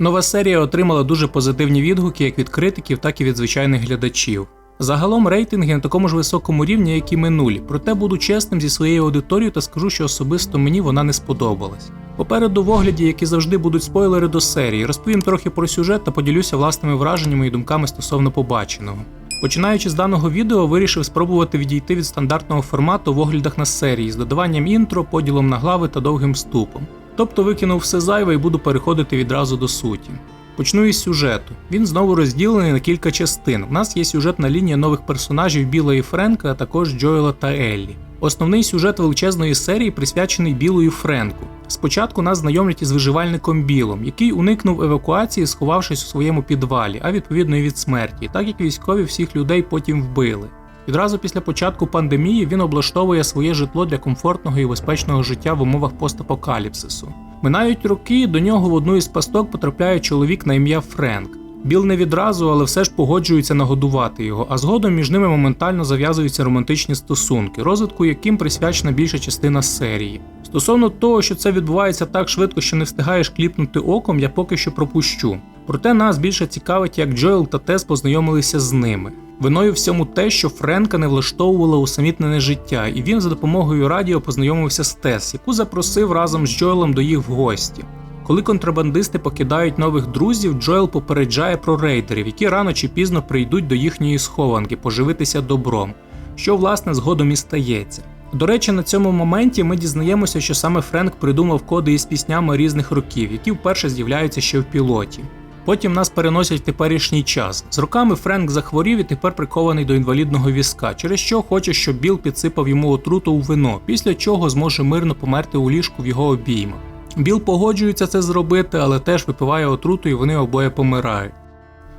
Нова серія отримала дуже позитивні відгуки як від критиків, так і від звичайних глядачів. Загалом рейтинги на такому ж високому рівні, як і минулі, проте буду чесним зі своєю аудиторією та скажу, що особисто мені вона не сподобалась. Попереду в огляді, як і завжди, будуть спойлери до серії, розповім трохи про сюжет та поділюся власними враженнями і думками стосовно побаченого. Починаючи з даного відео, вирішив спробувати відійти від стандартного формату в оглядах на серії з додаванням інтро, поділом на глави та довгим вступом. Тобто викинув все зайве і буду переходити відразу до суті. Почну із сюжету. Він знову розділений на кілька частин. У нас є сюжетна лінія нових персонажів Біла і Френка, а також Джоела та Еллі. Основний сюжет величезної серії присвячений Білу і Френку. Спочатку нас знайомлять із виживальником Білом, який уникнув евакуації, сховавшись у своєму підвалі, а відповідно і від смерті, так як військові всіх людей потім вбили. Відразу після початку пандемії він облаштовує своє житло для комфортного і безпечного життя в умовах постапокаліпсису. Минають роки, до нього в одну із пасток потрапляє чоловік на ім'я Френк. Біл не відразу, але все ж погоджується нагодувати його, а згодом між ними моментально зав'язуються романтичні стосунки, розвитку яким присвячена більша частина серії. Стосовно того, що це відбувається так швидко, що не встигаєш кліпнути оком, я поки що пропущу. Проте нас більше цікавить, як Джоел та Тес познайомилися з ними. Виною всьому те, що Френка не влаштовувало усамітнене життя, і він за допомогою радіо познайомився з Тес, яку запросив разом з Джоелом до їх в гості. Коли контрабандисти покидають нових друзів, Джоел попереджає про рейдерів, які рано чи пізно прийдуть до їхньої схованки поживитися добром, що власне згодом і стається. До речі, на цьому моменті ми дізнаємося, що саме Френк придумав коди із піснями різних років, які вперше з'являються ще в пілоті. Потім нас переносять в теперішній час. З роками Френк захворів і тепер прикований до інвалідного візка, через що хоче, щоб Біл підсипав йому отруту у вино, після чого зможе мирно померти у ліжку в його обіймах. Біл погоджується це зробити, але теж випиває отруту і вони обоє помирають.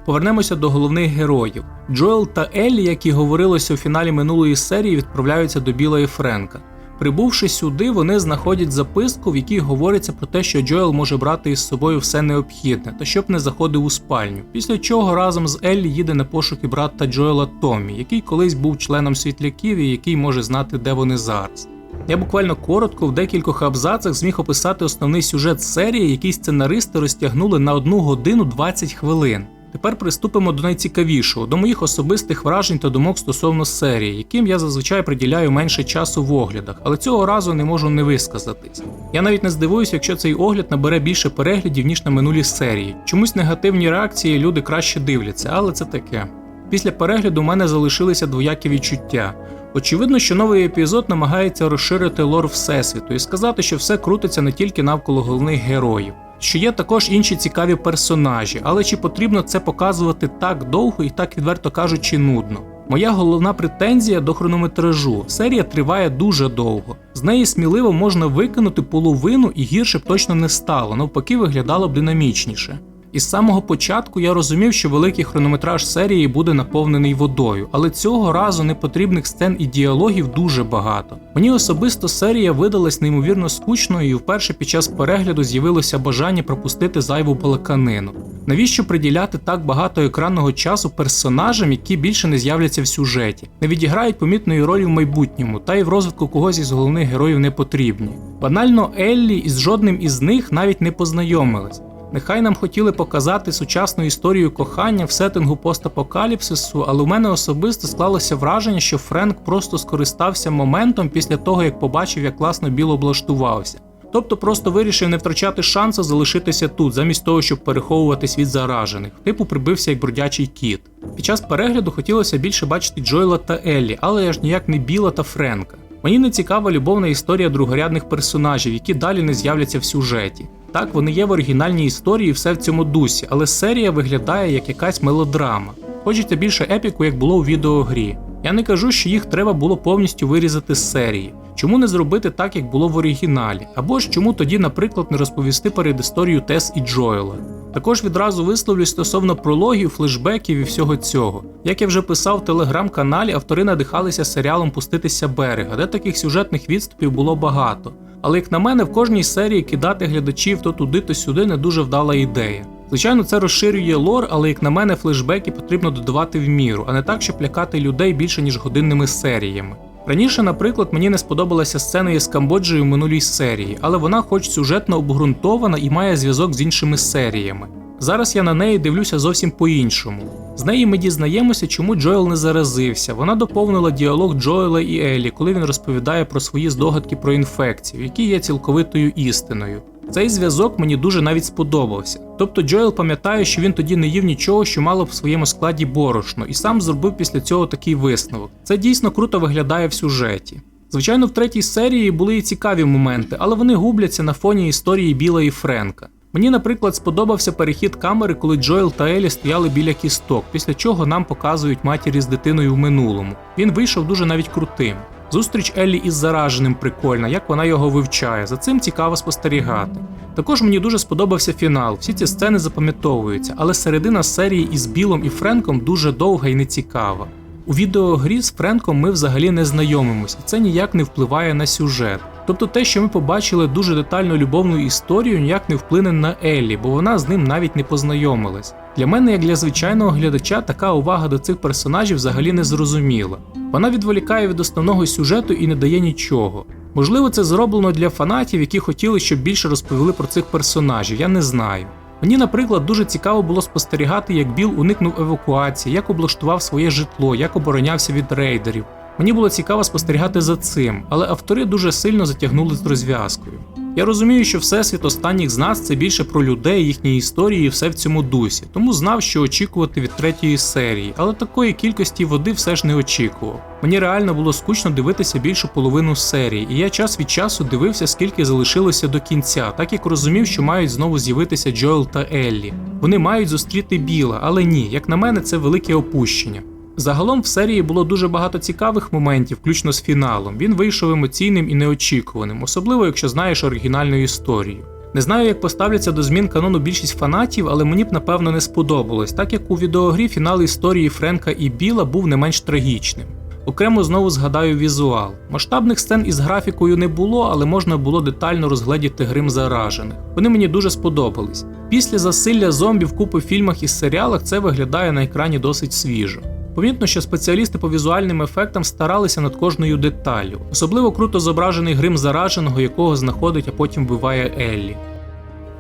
Повернемося до головних героїв. Джоел та Еллі, як і говорилося у фіналі минулої серії, відправляються до Біла і Френка. Прибувши сюди, вони знаходять записку, в якій говориться про те, що Джоел може брати із собою все необхідне, та щоб не заходив у спальню. Після чого разом з Еллі їде на пошуки брата Джоела Томмі, який колись був членом світляків і який може знати, де вони зараз. Я буквально коротко в декількох абзацах зміг описати основний сюжет серії, який сценаристи розтягнули на 1 годину 20 хвилин. Тепер приступимо до найцікавішого, до моїх особистих вражень та думок стосовно серії, яким я зазвичай приділяю менше часу в оглядах, але цього разу не можу не висказатись. Я навіть не здивуюся, якщо цей огляд набере більше переглядів, ніж на минулі серії. Чомусь негативні реакції люди краще дивляться, але це таке. Після перегляду у мене залишилися двоякі відчуття. Очевидно, що новий епізод намагається розширити лор Всесвіту і сказати, що все крутиться не тільки навколо головних героїв, що є також інші цікаві персонажі, але чи потрібно це показувати так довго і так відверто кажучи, нудно. Моя головна претензія до хронометражу. Серія триває дуже довго. З неї сміливо можна викинути половину і гірше б точно не стало, навпаки, виглядало б динамічніше. Із самого початку я розумів, що великий хронометраж серії буде наповнений водою, але цього разу непотрібних сцен і діалогів дуже багато. Мені особисто серія видалась неймовірно скучною, і вперше під час перегляду з'явилося бажання пропустити зайву балаканину. Навіщо приділяти так багато екранного часу персонажам, які більше не з'являться в сюжеті, не відіграють помітної ролі в майбутньому, та й в розвитку когось із головних героїв не потрібні. Банально Еллі із жодним із них навіть не познайомилась. Нехай нам хотіли показати сучасну історію кохання в сеттингу постапокаліпсису, але у мене особисто склалося враження, що Френк просто скористався моментом після того, як побачив, як класно біло облаштувався. Тобто просто вирішив не втрачати шансу залишитися тут, замість того, щоб переховуватись від заражених, типу прибився як бродячий кіт. Під час перегляду хотілося більше бачити Джойла та Еллі, але аж ніяк не Біла та Френка. Мені не цікава любовна історія другорядних персонажів, які далі не з'являться в сюжеті. Так, вони є в оригінальній історії, все в цьому дусі, але серія виглядає як якась мелодрама. Хочеться більше епіку, як було у відеогрі. Я не кажу, що їх треба було повністю вирізати з серії. Чому не зробити так, як було в оригіналі? Або ж чому тоді, наприклад, не розповісти перед історію Тес і Джоела? Також відразу висловлюсь стосовно прологів, флешбеків і всього цього. Як я вже писав в телеграм-каналі, автори надихалися серіалом Пуститися берега, де таких сюжетних відступів було багато. Але як на мене, в кожній серії кидати глядачів то туди, то сюди не дуже вдала ідея. Звичайно, це розширює лор, але як на мене, флешбеки потрібно додавати в міру, а не так, щоб лякати людей більше ніж годинними серіями. Раніше, наприклад, мені не сподобалася сцена із Камбоджею минулій серії, але вона хоч сюжетно обґрунтована і має зв'язок з іншими серіями. Зараз я на неї дивлюся зовсім по-іншому. З неї ми дізнаємося, чому Джоел не заразився. Вона доповнила діалог Джоела і Елі, коли він розповідає про свої здогадки про інфекцію, які є цілковитою істиною. Цей зв'язок мені дуже навіть сподобався. Тобто Джоел пам'ятає, що він тоді не їв нічого, що мало в своєму складі борошно, і сам зробив після цього такий висновок. Це дійсно круто виглядає в сюжеті. Звичайно, в третій серії були і цікаві моменти, але вони губляться на фоні історії Біла і Френка. Мені, наприклад, сподобався перехід камери, коли Джоел та Елі стояли біля кісток, після чого нам показують матері з дитиною в минулому. Він вийшов дуже навіть крутим. Зустріч Еллі із зараженим прикольна, як вона його вивчає. За цим цікаво спостерігати. Також мені дуже сподобався фінал. Всі ці сцени запам'ятовуються, але середина серії із Білом і Френком дуже довга і нецікава. У відеогрі з Френком ми взагалі не знайомимося, і це ніяк не впливає на сюжет. Тобто те, що ми побачили дуже детальну любовну історію, ніяк не вплине на Еллі, бо вона з ним навіть не познайомилась. Для мене, як для звичайного глядача, така увага до цих персонажів взагалі не зрозуміла. Вона відволікає від основного сюжету і не дає нічого. Можливо, це зроблено для фанатів, які хотіли, щоб більше розповіли про цих персонажів, я не знаю. Мені, наприклад, дуже цікаво було спостерігати, як Біл уникнув евакуації, як облаштував своє житло, як оборонявся від рейдерів. Мені було цікаво спостерігати за цим, але автори дуже сильно затягнули з розв'язкою. Я розумію, що всесвіт останніх з нас це більше про людей, їхні історії і все в цьому дусі, тому знав, що очікувати від третьої серії, але такої кількості води все ж не очікував. Мені реально було скучно дивитися більшу половину серії, і я час від часу дивився, скільки залишилося до кінця, так як розумів, що мають знову з'явитися Джоел та Еллі. Вони мають зустріти Біла, але ні, як на мене, це велике опущення. Загалом в серії було дуже багато цікавих моментів, включно з фіналом. Він вийшов емоційним і неочікуваним, особливо якщо знаєш оригінальну історію. Не знаю, як поставляться до змін канону більшість фанатів, але мені б напевно не сподобалось, так як у відеогрі фінал історії Френка і Біла був не менш трагічним. Окремо знову згадаю візуал. Масштабних сцен із графікою не було, але можна було детально розгледіти грим заражених. Вони мені дуже сподобались. Після засилля зомбі в купи фільмах і серіалах це виглядає на екрані досить свіжо. Помітно, що спеціалісти по візуальним ефектам старалися над кожною деталлю. Особливо круто зображений грим зараженого, якого знаходить, а потім вбиває Еллі.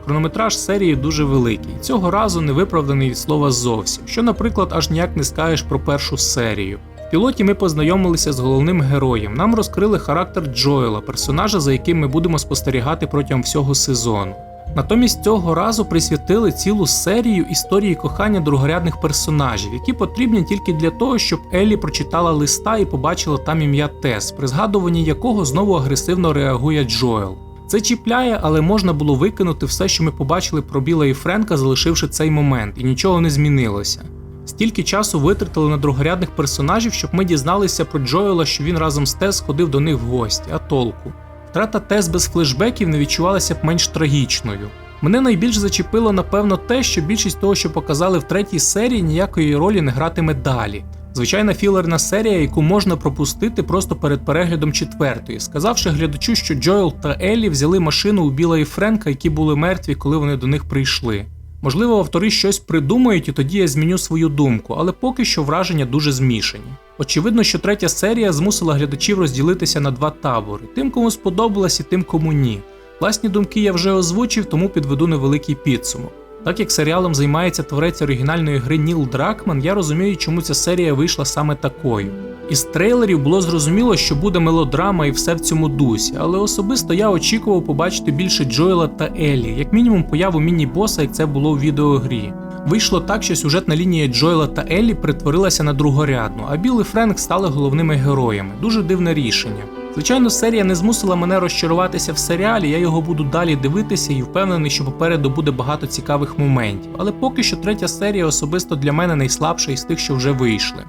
Хронометраж серії дуже великий, цього разу не виправданий від слова зовсім, що, наприклад, аж ніяк не скажеш про першу серію. В пілоті ми познайомилися з головним героєм. Нам розкрили характер Джоела, персонажа, за яким ми будемо спостерігати протягом всього сезону. Натомість цього разу присвятили цілу серію історії кохання другорядних персонажів, які потрібні тільки для того, щоб Еллі прочитала листа і побачила там ім'я Тес, при згадуванні якого знову агресивно реагує Джоел. Це чіпляє, але можна було викинути все, що ми побачили про Біла і Френка, залишивши цей момент, і нічого не змінилося. Стільки часу витратили на другорядних персонажів, щоб ми дізналися про Джоела, що він разом з Тес ходив до них в гості, а толку. Втрата Тес без флешбеків не відчувалася б менш трагічною. Мене найбільш зачепило, напевно, те, що більшість того, що показали в третій серії, ніякої ролі не гратиме далі. Звичайна філерна серія, яку можна пропустити просто перед переглядом четвертої, сказавши глядачу, що Джоел та Еллі взяли машину у Біла і Френка, які були мертві, коли вони до них прийшли. Можливо, автори щось придумають, і тоді я зміню свою думку, але поки що враження дуже змішані. Очевидно, що третя серія змусила глядачів розділитися на два табори: тим, кому сподобалось, і тим, кому ні. Власні думки я вже озвучив, тому підведу невеликий підсумок. Так як серіалом займається творець оригінальної гри Ніл Дракман, я розумію, чому ця серія вийшла саме такою. Із трейлерів було зрозуміло, що буде мелодрама і все в цьому дусі, але особисто я очікував побачити більше Джоела та Елі, як мінімум появу міні-боса, як це було у відеогрі. Вийшло так, що сюжетна лінія Джоела та Еллі перетворилася на другорядну, а Біл і Френк стали головними героями. Дуже дивне рішення. Звичайно, серія не змусила мене розчаруватися в серіалі, я його буду далі дивитися і впевнений, що попереду буде багато цікавих моментів. Але поки що третя серія особисто для мене найслабша із тих, що вже вийшли.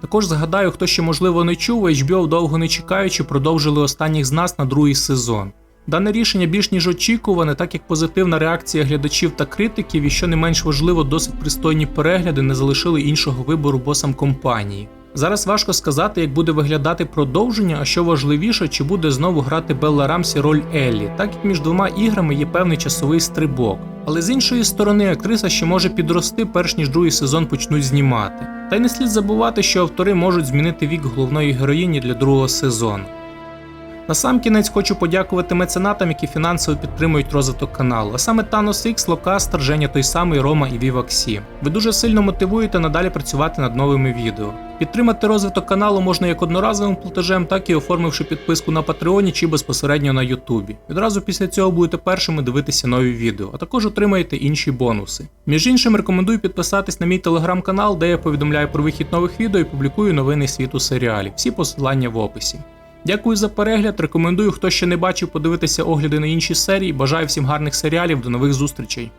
Також згадаю, хто ще можливо не чув, HBO довго не чекаючи, продовжили останніх з нас на другий сезон. Дане рішення більш ніж очікуване, так як позитивна реакція глядачів та критиків, і що не менш важливо, досить пристойні перегляди не залишили іншого вибору босам компанії. Зараз важко сказати, як буде виглядати продовження, а що важливіше, чи буде знову грати Белла Рамсі роль Еллі, так як між двома іграми є певний часовий стрибок. Але з іншої сторони, актриса ще може підрости, перш ніж другий сезон почнуть знімати. Та й не слід забувати, що автори можуть змінити вік головної героїні для другого сезону. Насамкінець хочу подякувати меценатам, які фінансово підтримують розвиток каналу, а саме Thanos X, Локастер, Женя той самий Рома і Віваксі. Ви дуже сильно мотивуєте надалі працювати над новими відео. Підтримати розвиток каналу можна як одноразовим платежем, так і оформивши підписку на Патреоні чи безпосередньо на Ютубі. Відразу після цього будете першими дивитися нові відео, а також отримаєте інші бонуси. Між іншим, рекомендую підписатись на мій телеграм-канал, де я повідомляю про вихід нових відео і публікую новини світу серіалів. Всі посилання в описі. Дякую за перегляд. Рекомендую, хто ще не бачив, подивитися огляди на інші серії. Бажаю всім гарних серіалів. До нових зустрічей.